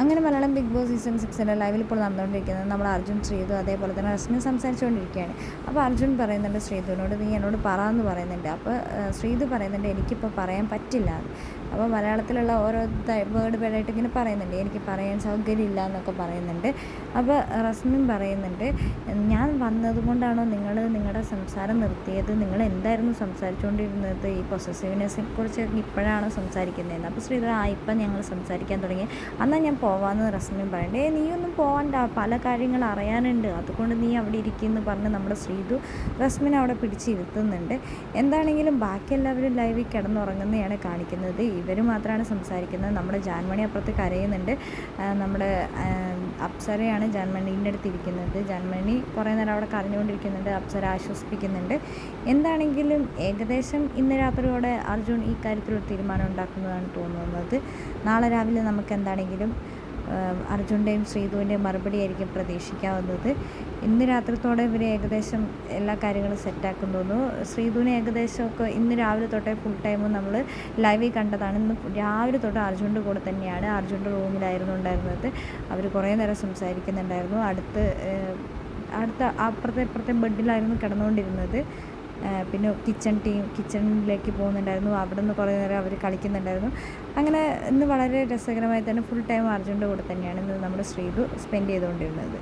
അങ്ങനെ Malayalam Bigg Boss season സിക്സിന്റെ ലൈവിൽ ഇപ്പോൾ നടന്നുകൊണ്ടിരിക്കുന്നത് നമ്മൾ അർജുൻ ശ്രീതു അതേപോലെ തന്നെ റസ്മിൻ സംസാരിച്ചുകൊണ്ടിരിക്കുകയാണ്. അപ്പോൾ അർജുൻ പറയുന്നുണ്ട് ശ്രീതുവിനോട് നീ എന്നോട് പറ എന്ന് പറയുന്നുണ്ട്. അപ്പോൾ ശ്രീതു പറയുന്നുണ്ട് എനിക്കിപ്പോൾ പറയാൻ പറ്റില്ല അപ്പോൾ മലയാളത്തിലുള്ള ഓരോ വേർഡ് പേടായിട്ട് ഇങ്ങനെ പറയുന്നുണ്ട് എനിക്ക് പറയാൻ സൗകര്യമില്ല എന്നൊക്കെ പറയുന്നുണ്ട്. അപ്പോൾ റസ്മിൻ പറയുന്നുണ്ട് ഞാൻ വന്നതുകൊണ്ടാണോ നിങ്ങൾ നിങ്ങളുടെ സംസാരം നിർത്തിയത്? നിങ്ങൾ എന്തായിരുന്നു സംസാരിച്ചുകൊണ്ടിരുന്നത്? ഈ പൊസസീവ്നെസ്സിനെ കുറിച്ച് ഇപ്പോഴാണോ സംസാരിക്കുന്നതെന്ന്? അപ്പോൾ ശ്രീധർ ആ ഇപ്പം ഞങ്ങൾ സംസാരിക്കാൻ തുടങ്ങി. എന്നാൽ ഞാൻ പോവാമെന്ന് റസ്മിൻ പറയണ്ടേ ഏ നീയൊന്നും പോകണ്ട പല കാര്യങ്ങൾ അറിയാനുണ്ട് അതുകൊണ്ട് നീ അവിടെ ഇരിക്കുമെന്ന് പറഞ്ഞ് നമ്മുടെ ശ്രീതു റസ്മിൻ അവിടെ പിടിച്ചിരുത്തുന്നുണ്ട്. എന്താണെങ്കിലും ബാക്കി എല്ലാവരും ലൈവിൽ കിടന്നുറങ്ങുന്നതാണ് കാണിക്കുന്നത്. ഇവർ മാത്രമാണ് സംസാരിക്കുന്നത്. നമ്മുടെ ജാൻമണി അപ്പുറത്ത് കരയുന്നുണ്ട്. നമ്മുടെ അപ്സരയാണ് ജാൻമണീന്റെ അടുത്ത് ഇരിക്കുന്നത്. ജാൻമണി കുറേ നേരം അവിടെ കരഞ്ഞുകൊണ്ടിരിക്കുന്നുണ്ട്. അപ്സര ആശ്വസിപ്പിക്കുന്നുണ്ട്. എന്താണെങ്കിലും ഏകദേശം ഇന്ന് രാത്രിയോടെ അർജുൻ ഈ കാര്യത്തിൽ ഒരു തീരുമാനം ഉണ്ടാക്കുന്നതാണ് തോന്നുന്നത്. നാളെ രാവിലെ നമുക്ക് എന്താണെങ്കിലും അർജുന്റെയും ശ്രീധുവിന്റെയും മറുപടി ആയിരിക്കും പ്രതീക്ഷിക്കാവുന്നത്. ഇന്ന് രാത്രിത്തോടെ ഇവർ ഏകദേശം എല്ലാ കാര്യങ്ങളും സെറ്റാക്കും തോന്നുന്നു. ശ്രീധുവിനെ ഏകദേശമൊക്കെ ഇന്ന് രാവിലെ തൊട്ടേ ഫുൾ ടൈമും നമ്മൾ ലൈവിൽ കണ്ടതാണ്. ഇന്ന് രാവിലെ തൊട്ട് അർജുന്റെ കൂടെ തന്നെയാണ് അർജുന്റെ റൂമിലായിരുന്നു ഉണ്ടായിരുന്നത്. അവർ കുറേ നേരം സംസാരിക്കുന്നുണ്ടായിരുന്നു. അടുത്ത് അടുത്ത അപ്പുറത്തെ ഇപ്പുറത്തെ ബെഡിലായിരുന്നു കിടന്നുകൊണ്ടിരുന്നത്. പിന്നെ കിച്ചൺ ടീം കിച്ചണിലേക്ക് പോകുന്നുണ്ടായിരുന്നു. അവിടെ നിന്ന് കുറേ നേരം അവർ കളിക്കുന്നുണ്ടായിരുന്നു. അങ്ങനെ ഇന്ന് വളരെ രസകരമായി തന്നെ ഫുൾ ടൈം അർജുന്റെ കൂടെ തന്നെയാണ് ഇന്ന് നമ്മുടെ ശ്രീതു സ്പെൻഡ് ചെയ്തുകൊണ്ടിരുന്നത്.